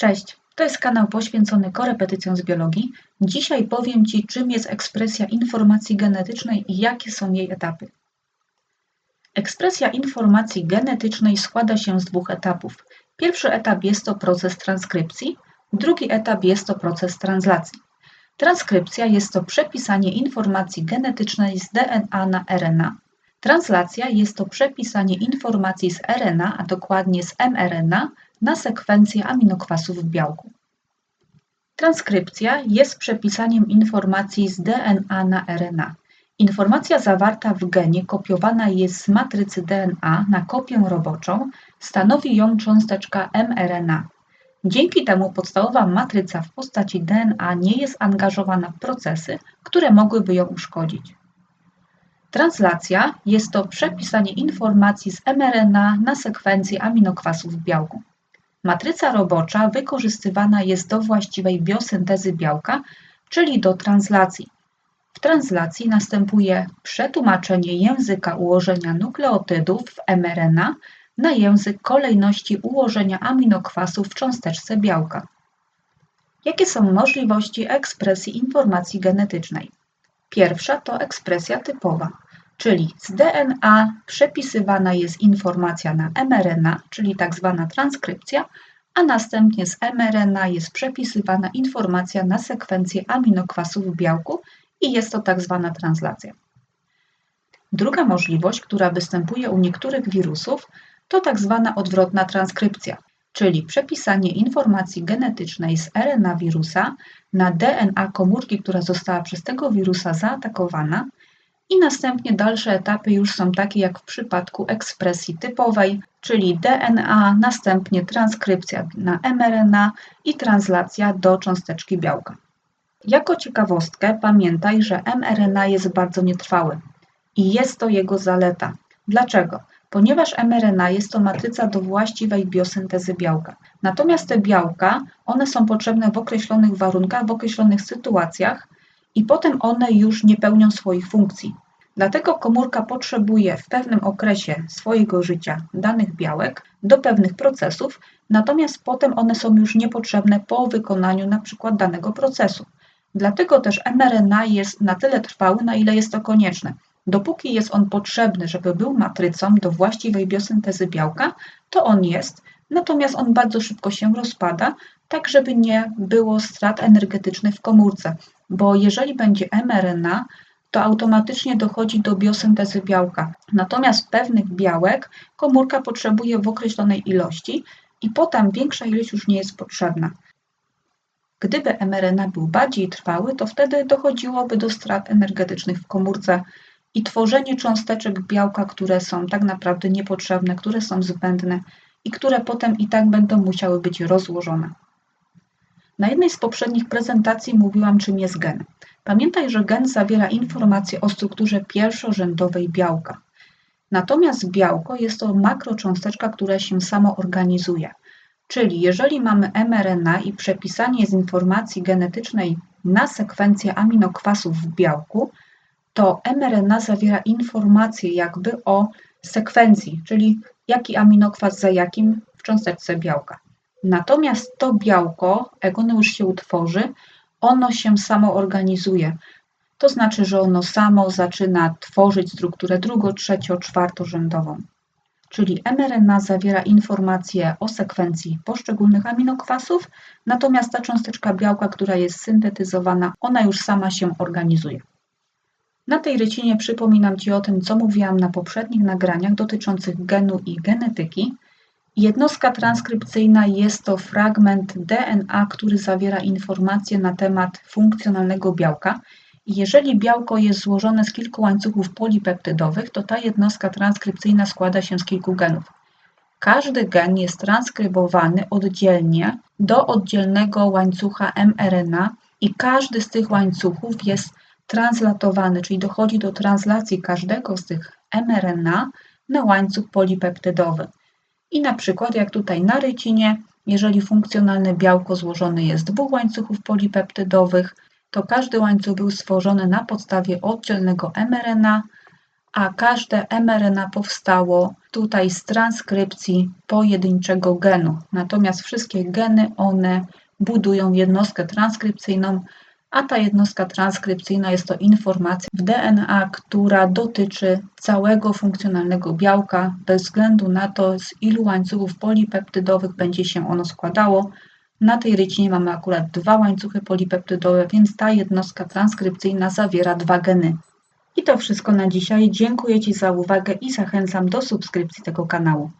Cześć, to jest kanał poświęcony korepetycjom z biologii. Dzisiaj powiem Ci, czym jest ekspresja informacji genetycznej i jakie są jej etapy. Ekspresja informacji genetycznej składa się z dwóch etapów. Pierwszy etap jest to proces transkrypcji, drugi etap jest to proces translacji. Transkrypcja jest to przepisanie informacji genetycznej z DNA na RNA. Translacja jest to przepisanie informacji z RNA, a dokładnie z mRNA, na sekwencję aminokwasów w białku. Transkrypcja jest przepisaniem informacji z DNA na RNA. Informacja zawarta w genie kopiowana jest z matrycy DNA na kopię roboczą, stanowi ją cząsteczka mRNA. Dzięki temu podstawowa matryca w postaci DNA nie jest angażowana w procesy, które mogłyby ją uszkodzić. Translacja jest to przepisanie informacji z mRNA na sekwencję aminokwasów w białku. Matryca robocza wykorzystywana jest do właściwej biosyntezy białka, czyli do translacji. W translacji następuje przetłumaczenie języka ułożenia nukleotydów w mRNA na język kolejności ułożenia aminokwasów w cząsteczce białka. Jakie są możliwości ekspresji informacji genetycznej? Pierwsza to ekspresja typowa, czyli z DNA przepisywana jest informacja na mRNA, czyli tak zwana transkrypcja, a następnie z mRNA jest przepisywana informacja na sekwencję aminokwasów w białku i jest to tak zwana translacja. Druga możliwość, która występuje u niektórych wirusów, to tak zwana odwrotna transkrypcja, czyli przepisanie informacji genetycznej z RNA wirusa na DNA komórki, która została przez tego wirusa zaatakowana i następnie dalsze etapy już są takie jak w przypadku ekspresji typowej, czyli DNA, następnie transkrypcja na mRNA i translacja do cząsteczki białka. Jako ciekawostkę pamiętaj, że mRNA jest bardzo nietrwały i jest to jego zaleta. Dlaczego? Ponieważ mRNA jest to matryca do właściwej biosyntezy białka. Natomiast te białka, one są potrzebne w określonych warunkach, w określonych sytuacjach i potem one już nie pełnią swoich funkcji. Dlatego komórka potrzebuje w pewnym okresie swojego życia danych białek do pewnych procesów, natomiast potem one są już niepotrzebne po wykonaniu na przykład danego procesu. Dlatego też mRNA jest na tyle trwały, na ile jest to konieczne. Dopóki jest on potrzebny, żeby był matrycą do właściwej biosyntezy białka, to on jest, natomiast on bardzo szybko się rozpada, tak żeby nie było strat energetycznych w komórce, bo jeżeli będzie mRNA, to automatycznie dochodzi do biosyntezy białka. Natomiast pewnych białek komórka potrzebuje w określonej ilości i potem większa ilość już nie jest potrzebna. Gdyby mRNA był bardziej trwały, to wtedy dochodziłoby do strat energetycznych w komórce i tworzenie cząsteczek białka, które są tak naprawdę niepotrzebne, które są zbędne i które potem i tak będą musiały być rozłożone. Na jednej z poprzednich prezentacji mówiłam, czym jest gen. Pamiętaj, że gen zawiera informacje o strukturze pierwszorzędowej białka. Natomiast białko jest to makrocząsteczka, która się samo organizuje. Czyli jeżeli mamy mRNA i przepisanie z informacji genetycznej na sekwencję aminokwasów w białku, to mRNA zawiera informacje jakby o sekwencji, czyli jaki aminokwas za jakim w cząsteczce białka. Natomiast to białko, jak już się utworzy, ono się samo organizuje. To znaczy, że ono samo zaczyna tworzyć strukturę drugo, trzecio, czwartorzędową. Czyli mRNA zawiera informacje o sekwencji poszczególnych aminokwasów, natomiast ta cząsteczka białka, która jest syntetyzowana, ona już sama się organizuje. Na tej rycinie przypominam Ci o tym, co mówiłam na poprzednich nagraniach dotyczących genu i genetyki. Jednostka transkrypcyjna jest to fragment DNA, który zawiera informacje na temat funkcjonalnego białka. Jeżeli białko jest złożone z kilku łańcuchów polipeptydowych, to ta jednostka transkrypcyjna składa się z kilku genów. Każdy gen jest transkrybowany oddzielnie do oddzielnego łańcucha mRNA i każdy z tych łańcuchów jest translatowany, czyli dochodzi do translacji każdego z tych mRNA na łańcuch polipeptydowy. I na przykład, jak tutaj na rycinie, jeżeli funkcjonalne białko złożone jest z dwóch łańcuchów polipeptydowych, to każdy łańcuch był stworzony na podstawie oddzielnego mRNA, a każde mRNA powstało tutaj z transkrypcji pojedynczego genu. Natomiast wszystkie geny, one budują jednostkę transkrypcyjną, a ta jednostka transkrypcyjna jest to informacja w DNA, która dotyczy całego funkcjonalnego białka, bez względu na to, z ilu łańcuchów polipeptydowych będzie się ono składało. Na tej rycinie mamy akurat dwa łańcuchy polipeptydowe, więc ta jednostka transkrypcyjna zawiera dwa geny. I to wszystko na dzisiaj. Dziękuję Ci za uwagę i zachęcam do subskrypcji tego kanału.